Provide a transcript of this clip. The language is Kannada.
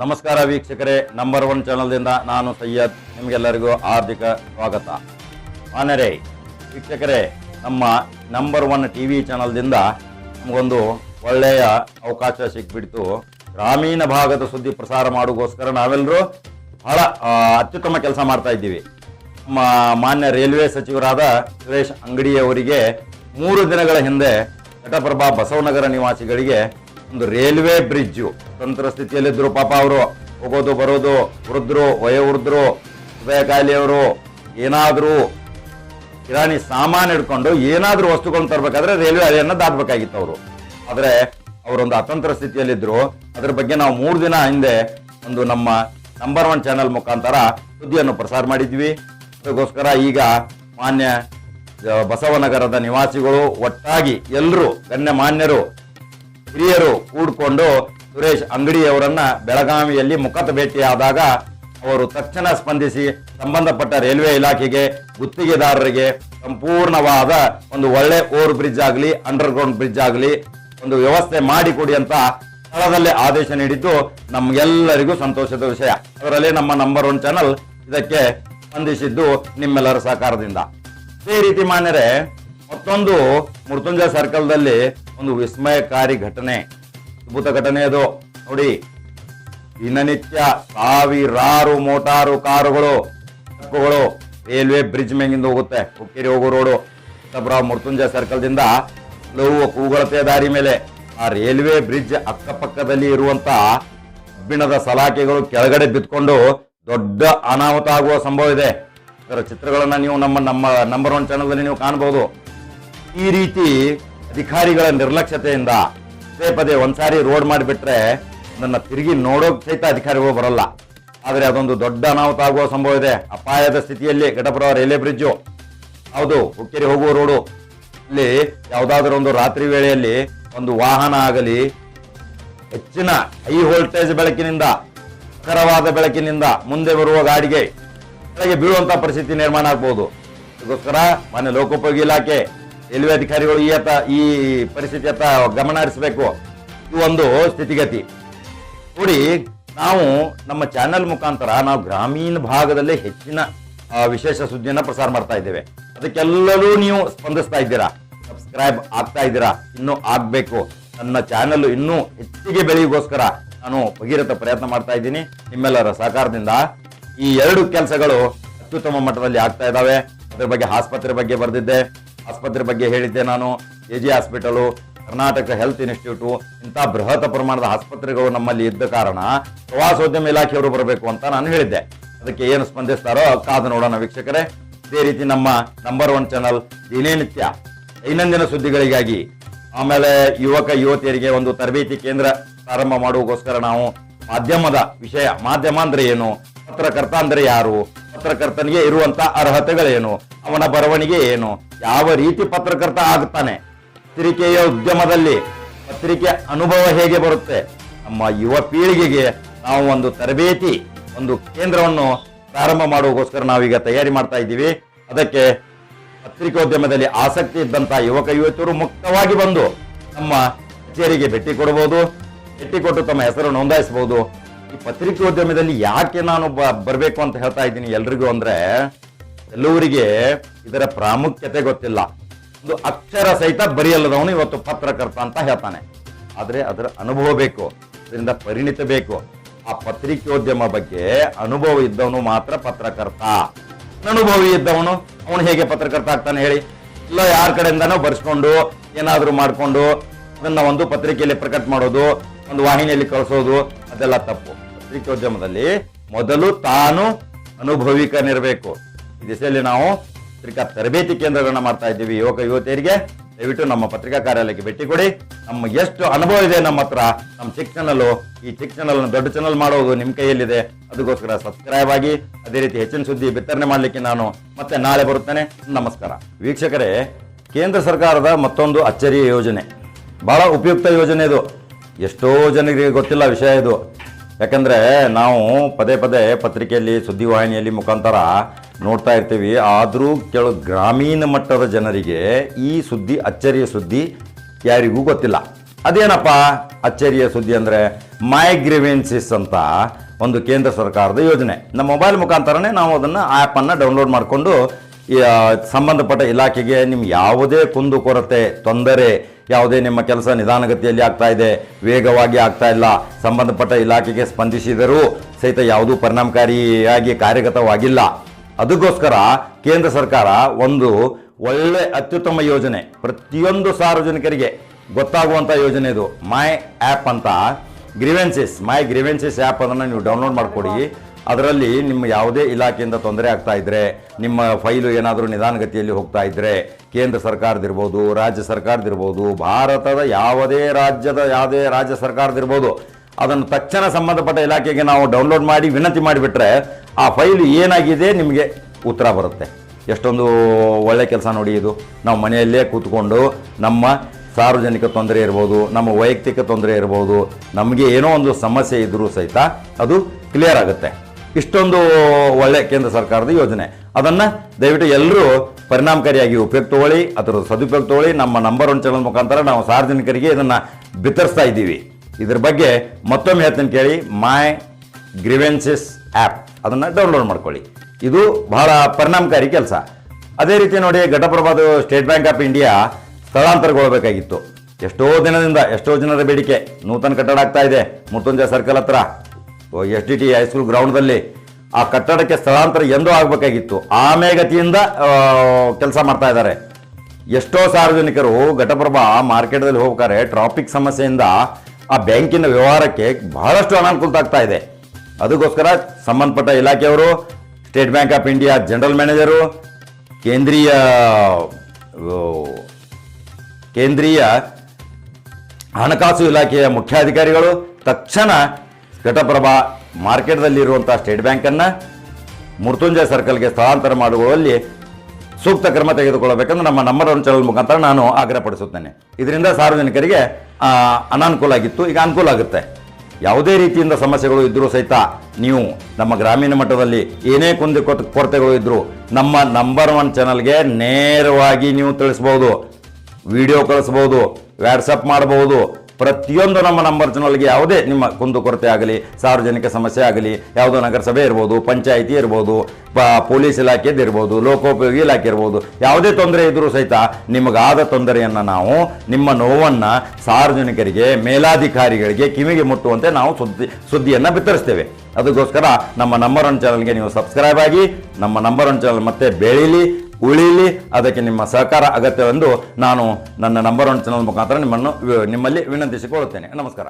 ನಮಸ್ಕಾರ ವೀಕ್ಷಕರೇ ನಂಬರ್ ಒನ್ ಚಾನಲ್ದಿಂದ ನಾನು ಸೈಯದ್, ನಿಮಗೆಲ್ಲರಿಗೂ ಹಾರ್ದಿಕ ಸ್ವಾಗತ. ಮಾನ್ಯರೇ, ವೀಕ್ಷಕರೇ, ನಮ್ಮ ನಂಬರ್ ಒನ್ ಟಿ ವಿ ಚಾನಲ್ದಿಂದ ನಮಗೊಂದು ಒಳ್ಳೆಯ ಅವಕಾಶ ಸಿಕ್ಬಿಡ್ತು. ಗ್ರಾಮೀಣ ಭಾಗದ ಸುದ್ದಿ ಪ್ರಸಾರ ಮಾಡೋಗೋಸ್ಕರ ನಾವೆಲ್ಲರೂ ಬಹಳ ಅತ್ಯುತ್ತಮ ಕೆಲಸ ಮಾಡ್ತಾ ಇದ್ದೀವಿ. ನಮ್ಮ ಮಾನ್ಯ ರೈಲ್ವೆ ಸಚಿವರಾದ ಸುರೇಶ್ ಅಂಗಡಿಯವರಿಗೆ ಮೂರು ದಿನಗಳ ಹಿಂದೆ ಘಟಪ್ರಭಾ ಬಸವನಗರ ನಿವಾಸಿಗಳಿಗೆ ಒಂದು ರೈಲ್ವೆ ಬ್ರಿಡ್ಜು ತಂತ್ರ ಸ್ಥಿತಿಯಲ್ಲಿದ್ದರು ಪಾಪ ಅವರು ಹೋಗೋದು, ಬರೋದು ವೃದ್ಧರು ವಯೋವೃದ್ಧರು ಹೃದಯ ಕಾಯಿಲೆಯವರು ಏನಾದರೂ ಕಿರಾಣಿ ಸಾಮಾನು ಹಿಡ್ಕೊಂಡು ಏನಾದರೂ ವಸ್ತುಗಳನ್ನು ತರಬೇಕಾದ್ರೆ ರೈಲ್ವೆ ಹಳೆಯನ್ನು ದಾಟಬೇಕಾಗಿತ್ತು ಅವರು. ಆದರೆ ಅವರೊಂದು ಅತಂತ್ರ ಸ್ಥಿತಿಯಲ್ಲಿದ್ದರು ಅದ್ರ ಬಗ್ಗೆ ನಾವು ಮೂರು ದಿನ ಹಿಂದೆ ಒಂದು ನಮ್ಮ ನಂಬರ್ ಒನ್ ಚಾನೆಲ್ ಮುಖಾಂತರ ಸುದ್ದಿಯನ್ನು ಪ್ರಸಾರ ಮಾಡಿದ್ವಿ. ಅದಕ್ಕೋಸ್ಕರ ಈಗ ಮಾನ್ಯ ಬಸವನಗರದ ನಿವಾಸಿಗಳು ಒಟ್ಟಾಗಿ ಎಲ್ಲರೂ ಗಣ್ಯ ಮಾನ್ಯರು ಹಿರಿಯರು ಕೂಡಿಕೊಂಡು ಸುರೇಶ್ ಅಂಗಡಿಯವರನ್ನ ಬೆಳಗಾವಿಯಲ್ಲಿ ಮುಖತ ಭೇಟಿಯಾದಾಗ ಅವರು ತಕ್ಷಣ ಸ್ಪಂದಿಸಿ ಸಂಬಂಧಪಟ್ಟ ರೈಲ್ವೆ ಇಲಾಖೆಗೆ, ಗುತ್ತಿಗೆದಾರರಿಗೆ ಸಂಪೂರ್ಣವಾದ ಒಂದು ಒಳ್ಳೆ ಓವರ್ ಬ್ರಿಡ್ಜ್ ಆಗಲಿ ಅಂಡರ್ ಗ್ರೌಂಡ್ ಬ್ರಿಡ್ಜ್ ಆಗಲಿ ಒಂದು ವ್ಯವಸ್ಥೆ ಮಾಡಿಕೊಡಿ ಅಂತ ಸ್ಥಳದಲ್ಲೇ ಆದೇಶ ನೀಡಿದ್ದು ನಮಗೆಲ್ಲರಿಗೂ ಸಂತೋಷದ ವಿಷಯ. ಅದರಲ್ಲಿ ನಮ್ಮ ನಂಬರ್ ಒನ್ ಚಾನಲ್ ಇದಕ್ಕೆ ಸ್ಪಂದಿಸಿದ್ದು ನಿಮ್ಮೆಲ್ಲರ ಸಹಕಾರದಿಂದ. ಇದೇ ರೀತಿ ಮಾನ್ಯರೇ ಮತ್ತೊಂದು ಮೃತ್ಯುಂಜಯ ಸರ್ಕಲ್ದಲ್ಲಿ ಒಂದು ವಿಸ್ಮಯಕಾರಿ ಘಟನೆ, ಅದ್ಭುತ ಘಟನೆ ಅದು. ನೋಡಿ, ದಿನನಿತ್ಯ ಸಾವಿರಾರು ಮೋಟಾರು ಕಾರುಗಳು, ಟ್ರಕ್ಕುಗಳು ರೈಲ್ವೆ ಬ್ರಿಡ್ಜ್ ಮೇಗಿಂದ ಹೋಗುತ್ತೆ, ಹುಕ್ಕೇರಿ ಹೋಗೋ ರೋಡು. ಸಬ್ರ ಮೃತ್ಯುಂಜಯ ಸರ್ಕಲ್ದಿಂದ ಹಲವು ಕೂಗಳತೆ ದಾರಿ ಮೇಲೆ ಆ ರೈಲ್ವೆ ಬ್ರಿಡ್ಜ್ ಅಕ್ಕಪಕ್ಕದಲ್ಲಿ ಇರುವಂತ ಕಬ್ಬಿಣದ ಸಲಾಕೆಗಳು ಕೆಳಗಡೆ ಬಿತ್ಕೊಂಡು ದೊಡ್ಡ ಅನಾಹುತ ಆಗುವ ಸಂಭವ ಇದೆ. ಇದರ ಚಿತ್ರಗಳನ್ನು ನೀವು ನಮ್ಮ ನಮ್ಮ ನಂಬರ್ ಒನ್ ಚಾನಲ್ ನೀವು ಕಾಣಬಹುದು. ಈ ರೀತಿ ಅಧಿಕಾರಿಗಳ ನಿರ್ಲಕ್ಷ್ಯತೆಯಿಂದ ಪದೇ ಪದೇ ಒಂದ್ಸಾರಿ ರೋಡ್ ಮಾಡಿಬಿಟ್ರೆ ನನ್ನ ತಿರುಗಿ ನೋಡೋಕೆ ಸಹಿತ ಅಧಿಕಾರಿಗಳು ಬರಲ್ಲ. ಆದರೆ ಅದೊಂದು ದೊಡ್ಡ ಅನಾಹುತ ಆಗುವ ಸಂಭವ ಇದೆ. ಅಪಾಯದ ಸ್ಥಿತಿಯಲ್ಲಿ ಘಟಪುರ ರೈಲ್ವೆ ಬ್ರಿಡ್ಜು. ಹೌದು, ಹುಕ್ಕೇರಿ ಹೋಗುವ ರೋಡು. ಇಲ್ಲಿ ಯಾವುದಾದ್ರೂ ಒಂದು ರಾತ್ರಿ ವೇಳೆಯಲ್ಲಿ ಒಂದು ವಾಹನ ಆಗಲಿ, ಹೆಚ್ಚಿನ ಹೈ ವೋಲ್ಟೇಜ್ ಬೆಳಕಿನಿಂದ ಕರವಾದ ಬೆಳಕಿನಿಂದ ಮುಂದೆ ಬರುವ ಗಾಡಿಗೆ ಕೆಳಗೆ ಬೀಳುವಂತಹ ಪರಿಸ್ಥಿತಿ ನಿರ್ಮಾಣ ಆಗ್ಬೋದು. ಅದಕ್ಕೋಸ್ಕರ ಮಾನ್ಯ ಲೋಕೋಪಯೋಗಿ ಇಲಾಖೆ ರೈಲ್ವೆ ಅಧಿಕಾರಿಗಳು ಈ ಅತ್ತ ಈ ಪರಿಸ್ಥಿತಿಯತ್ತ ಗಮನ ಹರಿಸಬೇಕು? ಇದು ಒಂದು ಸ್ಥಿತಿಗತಿ. ನೋಡಿ, ನಾವು ನಮ್ಮ ಚಾನೆಲ್ ಮುಖಾಂತರ ನಾವು ಗ್ರಾಮೀಣ ಭಾಗದಲ್ಲೇ ಹೆಚ್ಚಿನ ವಿಶೇಷ ಸುದ್ದಿಯನ್ನ ಪ್ರಸಾರ ಮಾಡ್ತಾ ಇದ್ದೇವೆ. ಅದಕ್ಕೆಲ್ಲರೂ ನೀವು ಸ್ಪಂದಿಸ್ತಾ ಇದ್ದೀರಾ? ಸಬ್ಸ್ಕ್ರೈಬ್ ಆಗ್ತಾ ಇದ್ದೀರಾ? ಇನ್ನೂ ಆಗಬೇಕು. ನನ್ನ ಚಾನೆಲ್ ಇನ್ನೂ ಹೆಚ್ಚಿಗೆ ಬೆಳೆಯೋಗೋಸ್ಕರ ನಾನು ಭಗೀರಥ ಪ್ರಯತ್ನ ಮಾಡ್ತಾ ಇದ್ದೀನಿ. ನಿಮ್ಮೆಲ್ಲರ ಸಹಕಾರದಿಂದ ಈ ಎರಡು ಕೆಲಸಗಳು ಅತ್ಯುತ್ತಮ ಮಟ್ಟದಲ್ಲಿ ಆಗ್ತಾ ಇದ್ದಾವೆ. ಅದರ ಬಗ್ಗೆ ಆಸ್ಪತ್ರೆ ಬಗ್ಗೆ ಬರೆದಿದ್ದೆ. ಆಸ್ಪತ್ರೆ ಬಗ್ಗೆ ಹೇಳಿದ್ದೆ ನಾನು, A G hospital, Karnataka health institute, ಇಂಥ ಬೃಹತ್ ಪ್ರಮಾಣದ ಆಸ್ಪತ್ರೆಗಳು ನಮ್ಮಲ್ಲಿ ಇದ್ದ ಕಾರಣ ಪ್ರವಾಸೋದ್ಯಮ ಇಲಾಖೆಯವರು ಬರಬೇಕು ಅಂತ ನಾನು ಹೇಳಿದ್ದೆ. ಅದಕ್ಕೆ ಏನು ಸ್ಪಂದಿಸ್ತಾರೋ ಕಾದ ನೋಡೋಣ ವೀಕ್ಷಕರೇ. ಇದೇ ರೀತಿ ನಮ್ಮ ನಂಬರ್ ಒನ್ ಚಾನಲ್ ದಿನನಿತ್ಯ ದೈನಂದಿನ ಸುದ್ದಿಗಳಿಗಾಗಿ ಆಮೇಲೆ ಯುವಕ, ಯುವತಿಯರಿಗೆ ಒಂದು ತರಬೇತಿ ಕೇಂದ್ರ ಪ್ರಾರಂಭ ಮಾಡುವಗೋಸ್ಕರ ನಾವು ಮಾಧ್ಯಮದ ವಿಷಯ, ಮಾಧ್ಯಮ ಅಂದರೆ ಏನು, ಪತ್ರಕರ್ತ ಅಂದರೆ ಯಾರು ಪತ್ರಕರ್ತನಿಗೆ ಇರುವಂತ ಅರ್ಹತೆಗಳೇನು? ಅವನ ಬರವಣಿಗೆ ಏನು? ಯಾವ ರೀತಿ ಪತ್ರಕರ್ತ ಆಗ್ತಾನೆ? ಪತ್ರಿಕೆಯ ಉದ್ಯಮದಲ್ಲಿ ಪತ್ರಿಕೆ ಅನುಭವ ಹೇಗೆ ಬರುತ್ತೆ? ನಮ್ಮ ಯುವ ಪೀಳಿಗೆಗೆ ನಾವು ಒಂದು ತರಬೇತಿ, ಒಂದು ಕೇಂದ್ರವನ್ನು ಪ್ರಾರಂಭ ಮಾಡುವಗೋಸ್ಕರ ನಾವೀಗ ತಯಾರಿ ಮಾಡ್ತಾ ಇದ್ದೀವಿ. ಅದಕ್ಕೆ ಪತ್ರಿಕೋದ್ಯಮದಲ್ಲಿ ಆಸಕ್ತಿ ಇದ್ದಂತ ಯುವಕ ಯುವತಿಯರು ಮುಕ್ತವಾಗಿ ಬಂದು ನಮ್ಮ ಕಚೇರಿಗೆ ಭೇಟಿ ಕೊಡಬಹುದು ಭೇಟಿ ಕೊಟ್ಟು ತಮ್ಮ ಹೆಸರು ನೋಂದಾಯಿಸಬಹುದು. ಈ ಪತ್ರಿಕೋದ್ಯಮದಲ್ಲಿ ಯಾಕೆ ನಾನು ಬರಬೇಕು ಅಂತ ಹೇಳ್ತಾ ಇದ್ದೀನಿ ಎಲ್ರಿಗೂ ಅಂದ್ರೆ ಎಲ್ಲವರಿಗೆ ಇದರ ಪ್ರಾಮುಖ್ಯತೆ ಗೊತ್ತಿಲ್ಲ. ಒಂದು ಅಕ್ಷರ ಸಹಿತ ಬರೆಯಲ್ಲದವನು ಇವತ್ತು ಪತ್ರಕರ್ತ ಅಂತ ಹೇಳ್ತಾನೆ. ಆದರೆ ಅದರ ಅನುಭವ ಬೇಕು, ಅದರಿಂದ ಪರಿಣಿತ ಬೇಕು. ಆ ಪತ್ರಿಕೋದ್ಯಮ ಬಗ್ಗೆ ಅನುಭವ ಇದ್ದವನು ಮಾತ್ರ ಪತ್ರಕರ್ತ. ಅನುಭವಿ ಇದ್ದವನು, ಅವನು ಹೇಗೆ ಪತ್ರಕರ್ತ ಆಗ್ತಾನೆ ಹೇಳಿ. ಇಲ್ಲ, ಯಾರ ಕಡೆಯಿಂದನೋ ಬರ್ಸ್ಕೊಂಡು, ಏನಾದರೂ ಮಾಡಿಕೊಂಡು ಅದನ್ನ ಒಂದು ಪತ್ರಿಕೆಯಲ್ಲಿ ಪ್ರಕಟ ಮಾಡೋದು, ಒಂದು ವಾಹಿನಿಯಲ್ಲಿ ಕಳಿಸೋದು ಅದೆಲ್ಲ ತಪ್ಪು. ಪತ್ರಿಕೋದ್ಯಮದಲ್ಲಿ ಮೊದಲು ತಾನು ಅನುಭವಿಕನಿರಬೇಕು. ಈ ದಿಸೆಯಲ್ಲಿ ನಾವು ಪತ್ರಿಕಾ ತರಬೇತಿ ಕೇಂದ್ರಗಳನ್ನ ಮಾಡ್ತಾ ಇದ್ದೀವಿ. ಯುವಕ, ಯುವತಿಯರಿಗೆ ದಯವಿಟ್ಟು ನಮ್ಮ ಪತ್ರಿಕಾ ಕಾರ್ಯಾಲಯಕ್ಕೆ ಭೇಟಿ ಕೊಡಿ. ನಮ್ಮ ಎಷ್ಟು ಅನುಭವ ಇದೆ ನಮ್ಮ ಹತ್ರ, ನಮ್ಮ ಚಿಕ್ಕ ಚಾನಲ್ ಈ ಚಿಕ್ಕ ಚಾನಲ್ ದೊಡ್ಡ ಚಾನಲ್ ಮಾಡೋದು ನಿಮ್ಮ ಕೈಯಲ್ಲಿದೆ. ಅದಕ್ಕೋಸ್ಕರ ಸಬ್ಸ್ಕ್ರೈಬ್ ಆಗಿ, ಅದೇ ರೀತಿ ಹೆಚ್ಚಿನ ಸುದ್ದಿ ಬಿತ್ತರಣೆ ಮಾಡಲಿಕ್ಕೆ ನಾನು ಮತ್ತೆ ನಾಳೆ ಬರುತ್ತೇನೆ. ನಮಸ್ಕಾರ. ವೀಕ್ಷಕರೇ, ಕೇಂದ್ರ ಸರ್ಕಾರದ ಮತ್ತೊಂದು ಅಚ್ಚರಿಯ ಯೋಜನೆ. ಬಹಳ ಉಪಯುಕ್ತ ಯೋಜನೆ ಇದು. ಎಷ್ಟೋ ಜನರಿಗೆ ಗೊತ್ತಿಲ್ಲ ವಿಷಯ ಇದು. ಯಾಕಂದರೆ ನಾವು ಪದೇ ಪದೇ ಪತ್ರಿಕೆಯಲ್ಲಿ, ಸುದ್ದಿವಾಹಿನಿಯಲ್ಲಿ ಮುಖಾಂತರ ನೋಡ್ತಾ ಇರ್ತೀವಿ. ಆದರೂ ಕೆಲವು ಗ್ರಾಮೀಣ ಮಟ್ಟದ ಜನರಿಗೆ ಈ ಸುದ್ದಿ, ಅಚ್ಚರಿಯ ಸುದ್ದಿ ಯಾರಿಗೂ ಗೊತ್ತಿಲ್ಲ. ಅದೇನಪ್ಪ? ಅಚ್ಚರಿಯ ಸುದ್ದಿ ಅಂದರೆ ಮೈಗ್ರಿವೆನ್ಸಿಸ್ ಅಂತ ಒಂದು ಕೇಂದ್ರ ಸರ್ಕಾರದ ಯೋಜನೆ. ನಮ್ಮ ಮೊಬೈಲ್ ಮುಖಾಂತರನೇ ನಾವು ಅದನ್ನು ಆ್ಯಪನ್ನು ಡೌನ್ಲೋಡ್ ಮಾಡಿಕೊಂಡು ಸಂಬಂಧಪಟ್ಟ ಇಲಾಖೆಗೆ ನಿಮ್ಗೆ ಯಾವುದೇ ಕುಂದು ಕೊರತೆ, ತೊಂದರೆ ಯಾವುದೇ ನಿಮ್ಮ ಕೆಲಸ ನಿಧಾನಗತಿಯಲ್ಲಿ ಆಗ್ತಾ ಇದೆ, ವೇಗವಾಗಿ ಆಗ್ತಾ ಇಲ್ಲ, ಸಂಬಂಧಪಟ್ಟ ಇಲಾಖೆಗೆ ಸ್ಪಂದಿಸಿದರೂ ಸಹಿತ ಯಾವುದೂ ಪರಿಣಾಮಕಾರಿಯಾಗಿ ಕಾರ್ಯಗತವಾಗಿಲ್ಲ. ಅದಕ್ಕೋಸ್ಕರ ಕೇಂದ್ರ ಸರ್ಕಾರ ಒಂದು ಒಳ್ಳೆ ಅತ್ಯುತ್ತಮ ಯೋಜನೆ, ಪ್ರತಿಯೊಂದು ಸಾರ್ವಜನಿಕರಿಗೆ ಗೊತ್ತಾಗುವಂಥ ಯೋಜನೆ ಇದು. ಮೈ ಆ್ಯಪ್ ಅಂತ, ಗ್ರಿವೆನ್ಸಿಸ್, ಮೈ ಗ್ರಿವೆನ್ಸಿಸ್ ಆ್ಯಪ್ ಅದನ್ನು ನೀವು ಡೌನ್ಲೋಡ್ ಮಾಡಿಕೊಡಿ. ಅದರಲ್ಲಿ ನಿಮ್ಮ ಯಾವುದೇ ಇಲಾಖೆಯಿಂದ ತೊಂದರೆ ಆಗ್ತಾ ಇದ್ರೆ, ನಿಮ್ಮ ಫೈಲು ಏನಾದರೂ ನಿಧಾನಗತಿಯಲ್ಲಿ ಹೋಗ್ತಾ ಇದ್ರೆ, ಕೇಂದ್ರ ಸರ್ಕಾರದಿರ್ಬೋದು, ರಾಜ್ಯ ಸರ್ಕಾರದಿರ್ಬೋದು, ಭಾರತದ ಯಾವುದೇ ರಾಜ್ಯದ ಯಾವುದೇ ರಾಜ್ಯ ಸರ್ಕಾರದಿರ್ಬೋದು, ಅದನ್ನು ತಕ್ಷಣ ಸಂಬಂಧಪಟ್ಟ ಇಲಾಖೆಗೆ ನಾವು ಡೌನ್ಲೋಡ್ ಮಾಡಿ ವಿನಂತಿ ಮಾಡಿಬಿಟ್ರೆ ಆ ಫೈಲ್ ಏನಾಗಿದೆ ನಿಮಗೆ ಉತ್ತರ ಬರುತ್ತೆ. ಎಷ್ಟೊಂದು ಒಳ್ಳೆ ಕೆಲಸ ನೋಡಿ ಇದು. ನಾವು ಮನೆಯಲ್ಲೇ ಕೂತ್ಕೊಂಡು ನಮ್ಮ ಸಾರ್ವಜನಿಕ ತೊಂದರೆ ಇರ್ಬೋದು, ನಮ್ಮ ವೈಯಕ್ತಿಕ ತೊಂದರೆ ಇರ್ಬೋದು, ನಮಗೆ ಏನೋ ಒಂದು ಸಮಸ್ಯೆ ಇದ್ದರೂ ಸಹಿತ ಅದು ಕ್ಲಿಯರ್ ಆಗುತ್ತೆ. ಇಷ್ಟೊಂದು ಒಳ್ಳೆ ಕೇಂದ್ರ ಸರ್ಕಾರದ ಯೋಜನೆ. ಅದನ್ನು ದಯವಿಟ್ಟು ಎಲ್ಲರೂ ಪರಿಣಾಮಕಾರಿಯಾಗಿ ಉಪಯೋಗ ತಗೊಳ್ಳಿ ಅದರ ಸದುಪಯೋಗ ತಗೊಳ್ಳಿ, ನಮ್ಮ ನಂಬರ್ ಒನ್ ಚಾನಲ್ ಮುಖಾಂತರ ನಾವು ಸಾರ್ವಜನಿಕರಿಗೆ ಇದನ್ನು ಬಿತ್ತರಿಸ್ತಾ ಇದ್ದೀವಿ. ಇದ್ರ ಬಗ್ಗೆ ಮತ್ತೊಮ್ಮೆ ಹೇಳ್ತೀನಿ ಕೇಳಿ ಮೈ ಗ್ರಿವೆನ್ಸಿಸ್ ಆ್ಯಪ್ ಅದನ್ನು ಡೌನ್ಲೋಡ್ ಮಾಡ್ಕೊಳ್ಳಿ. ಇದು ಬಹಳ ಪರಿಣಾಮಕಾರಿ ಕೆಲಸ. ಅದೇ ರೀತಿ ನೋಡಿ, ಘಟಪ್ರಭಾದು ಸ್ಟೇಟ್ ಬ್ಯಾಂಕ್ ಆಫ್ ಇಂಡಿಯಾ ಸ್ಥಳಾಂತರಗೊಳ್ಳಬೇಕಾಗಿತ್ತು ಎಷ್ಟೋ ದಿನದಿಂದ ಎಷ್ಟೋ ಜನರ ಬೇಡಿಕೆ. ನೂತನ ಕಟ್ಟಡ ಆಗ್ತಾ ಇದೆ. ಮುತ್ತುಂಜ ಸರ್ಕಲ್ ಹತ್ರ. S D T high school ಗ್ರೌಂಡ್ದಲ್ಲಿ ಆ ಕಟ್ಟಡಕ್ಕೆ ಸ್ಥಳಾಂತರ ಎಂದೂ ಆಗಬೇಕಾಗಿತ್ತು. ಆಮೇಗತಿಯಿಂದ ಕೆಲಸ ಮಾಡ್ತಾ ಇದ್ದಾರೆ. ಎಷ್ಟೋ ಸಾರ್ವಜನಿಕರು ಘಟಪ್ರಭಾ ಮಾರ್ಕೆಟ್ದಲ್ಲಿ ಹೋಗ್ಬೇಕಾದ್ರೆ ಟ್ರಾಫಿಕ್ ಸಮಸ್ಯೆಯಿಂದ ಆ ಬ್ಯಾಂಕಿನ ವ್ಯವಹಾರಕ್ಕೆ ಬಹಳಷ್ಟು ಅನಾನುಕೂಲ ಆಗ್ತಾ ಇದೆ. ಅದಕ್ಕೋಸ್ಕರ ಸಂಬಂಧಪಟ್ಟ ಇಲಾಖೆಯವರು, State Bank of India general manager, ಕೇಂದ್ರೀಯ ಕೇಂದ್ರೀಯ ಹಣಕಾಸು ಇಲಾಖೆಯ ಮುಖ್ಯಾಧಿಕಾರಿಗಳು ತಕ್ಷಣ ಘಟಪ್ರಭಾ ಮಾರ್ಕೆಟ್ದಲ್ಲಿರುವಂಥ ಸ್ಟೇಟ್ ಬ್ಯಾಂಕನ್ನು ಮೃತ್ಯುಂಜಯ ಸರ್ಕಲ್ಗೆ ಸ್ಥಳಾಂತರ ಮಾಡುವಲ್ಲಿ ಸೂಕ್ತ ಕ್ರಮ ತೆಗೆದುಕೊಳ್ಳಬೇಕೆಂದು ನಮ್ಮ ನಂಬರ್ ಒನ್ ಚಾನಲ್ ಮುಖಾಂತರ ನಾನು ಆಗ್ರಹಪಡಿಸುತ್ತೇನೆ. ಇದರಿಂದ ಸಾರ್ವಜನಿಕರಿಗೆ ಅನಾನುಕೂಲ ಆಗಿತ್ತು. ಈಗ ಅನುಕೂಲ ಆಗುತ್ತೆ. ಯಾವುದೇ ರೀತಿಯಿಂದ ಸಮಸ್ಯೆಗಳು ಇದ್ದರೂ ಸಹಿತ ನೀವು ನಮ್ಮ ಗ್ರಾಮೀಣ ಮಟ್ಟದಲ್ಲಿ ಏನೇ ಕುಂದಿ ಕೊರತೆಗಳು ಇದ್ದರೂ ನಮ್ಮ ನಂಬರ್ ಒನ್ ಚಾನಲ್ಗೆ ನೇರವಾಗಿ ನೀವು ತಿಳಿಸ್ಬೋದು. ವಿಡಿಯೋ ಕಳಿಸ್ಬೋದು. ವ್ಯಾಟ್ಸಪ್ ಮಾಡಬಹುದು. ಪ್ರತಿಯೊಂದು ನಮ್ಮ ನಂಬರ್ ಚಾನಲ್ಗೆ ಯಾವುದೇ ನಿಮ್ಮ ಕುಂದು ಕೊರತೆ ಆಗಲಿ, ಸಾರ್ವಜನಿಕ ಸಮಸ್ಯೆ ಆಗಲಿ, ಯಾವುದೋ ನಗರಸಭೆ ಇರ್ಬೋದು, ಪಂಚಾಯಿತಿ ಇರ್ಬೋದು ಪೊಲೀಸ್ ಇಲಾಖೆದ್ದು ಇರ್ಬೋದು ಲೋಕೋಪಯೋಗಿ ಇಲಾಖೆ ಇರ್ಬೋದು, ಯಾವುದೇ ತೊಂದರೆ ಇದ್ದರೂ ಸಹಿತ ನಿಮಗಾದ ತೊಂದರೆಯನ್ನು ನಾವು, ನಿಮ್ಮ ನೋವನ್ನು ಸಾರ್ವಜನಿಕರಿಗೆ, ಮೇಲಾಧಿಕಾರಿಗಳಿಗೆ ಕಿವಿಗೆ ಮುಟ್ಟುವಂತೆ ನಾವು ಸುದ್ದಿ, ಸುದ್ದಿಯನ್ನು ಬಿತ್ತರಿಸ್ತೇವೆ. ಅದಕ್ಕೋಸ್ಕರ ನಮ್ಮ ನಂಬರ್ ಒನ್ ಚಾನಲ್ಗೆ ನೀವು ಸಬ್ಸ್ಕ್ರೈಬ್ ಆಗಿ, ನಮ್ಮ ನಂಬರ್ ಒನ್ ಚಾನಲ್ ಮತ್ತೆ ಬೆಳೀಲಿ ಉಳಿಲಿ, ಅದಕ್ಕೆ ನಿಮ್ಮ ಸಹಕಾರ ಅಗತ್ಯವೆಂದು ನಾನು ನನ್ನ ನಂಬರ್ ಒನ್ ಚಾನಲ್ ಮುಖಾಂತರ ನಿಮ್ಮನ್ನು ನಿಮ್ಮಲ್ಲಿ ವಿನಂತಿಸಿಕೊಳ್ಳುತ್ತೇನೆ. ನಮಸ್ಕಾರ.